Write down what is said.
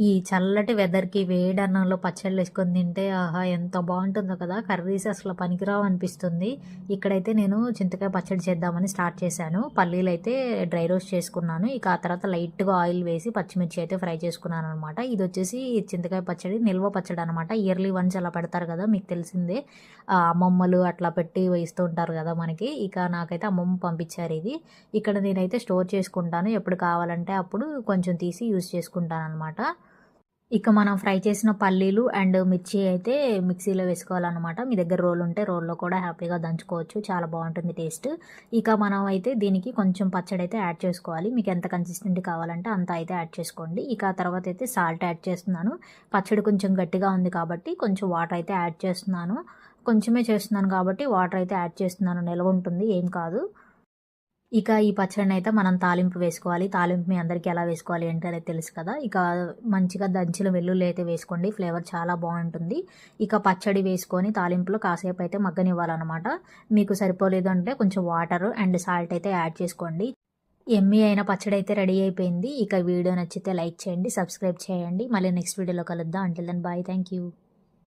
ఈ చల్లటి వెదర్‌కి వేడి అన్నంలో పచ్చళ్ళేసుకొని తింటే ఆహా! ఎంత బాగుంటుందో కదా! కర్రీస్ అసలు పనికిరావు అనిపిస్తుంది. ఇక్కడైతే నేను చింతకాయ పచ్చడి చేద్దామని స్టార్ట్ చేశాను. పల్లీలు అయితే డ్రై రోస్ట్ చేసుకున్నాను. ఇక ఆ తర్వాత లైట్‌గా ఆయిల్ వేసి పచ్చిమిర్చి అయితే ఫ్రై చేసుకున్నాను అనమాట ఇది వచ్చేసి చింతకాయ పచ్చడి, నిల్వ పచ్చడి అనమాట. ఇయర్లీ వన్స్ అలా పెడతారు కదా! మీకు తెలిసిందే. అమ్మమ్మలు అట్లా పెట్టి వేస్తూ ఉంటారు కదా మనకి. ఇక నాకైతే అమ్మమ్మ పంపించారు ఇది. ఇక్కడ నేనైతే స్టోర్ చేసుకుంటాను. ఎప్పుడు కావాలంటే అప్పుడు కొంచెం తీసి యూజ్ చేసుకుంటాననమాట. ఇక మనం ఫ్రై చేసిన పల్లీలు అండ్ మిర్చి అయితే మిక్సీలో వేసుకోవాలన్నమాట. మీ దగ్గర రోల్ ఉంటే రోల్లో కూడా హ్యాపీగా దంచుకోవచ్చు. చాలా బాగుంటుంది టేస్ట్. ఇక మనం అయితే దీనికి కొంచెం పచ్చడి అయితే యాడ్ చేసుకోవాలి. మీకు ఎంత కన్సిస్టెంట్ కావాలంటే అంత అయితే యాడ్ చేసుకోండి. ఇక తర్వాత అయితే సాల్ట్ యాడ్ చేస్తున్నాను. పచ్చడి కొంచెం గట్టిగా ఉంది కాబట్టి కొంచెం వాటర్ అయితే యాడ్ చేస్తున్నాను. కొంచెమే చేస్తున్నాను కాబట్టి వాటర్ అయితే యాడ్ చేస్తున్నాను. నిల్వ ఉంటుంది ఏం కాదు. ఇక ఈ పచ్చడిని అయితే మనం తాలింపు వేసుకోవాలి. తాలింపు మీ అందరికీ ఎలా వేసుకోవాలి ఏంటో అనేది తెలుసు కదా! ఇక మంచిగా దంచిన వెల్లుల్లి అయితే వేసుకోండి. ఫ్లేవర్ చాలా బాగుంటుంది ఇక పచ్చడి వేసుకొని తాలింపులో కాసేపు అయితే మగ్గనివ్వాలన్నమాట మీకు సరిపోలేదు అంటే కొంచెం వాటర్ అండ్ సాల్ట్ అయితే యాడ్ చేసుకోండి. ఎమ్మి అయిన పచ్చడి అయితే రెడీ అయిపోయింది. ఇక వీడియో నచ్చితే లైక్ చేయండి, సబ్స్క్రైబ్ చేయండి. మళ్ళీ నెక్స్ట్ వీడియోలో కలుద్దాం. అంటే దెన్ బాయ్. Thank you.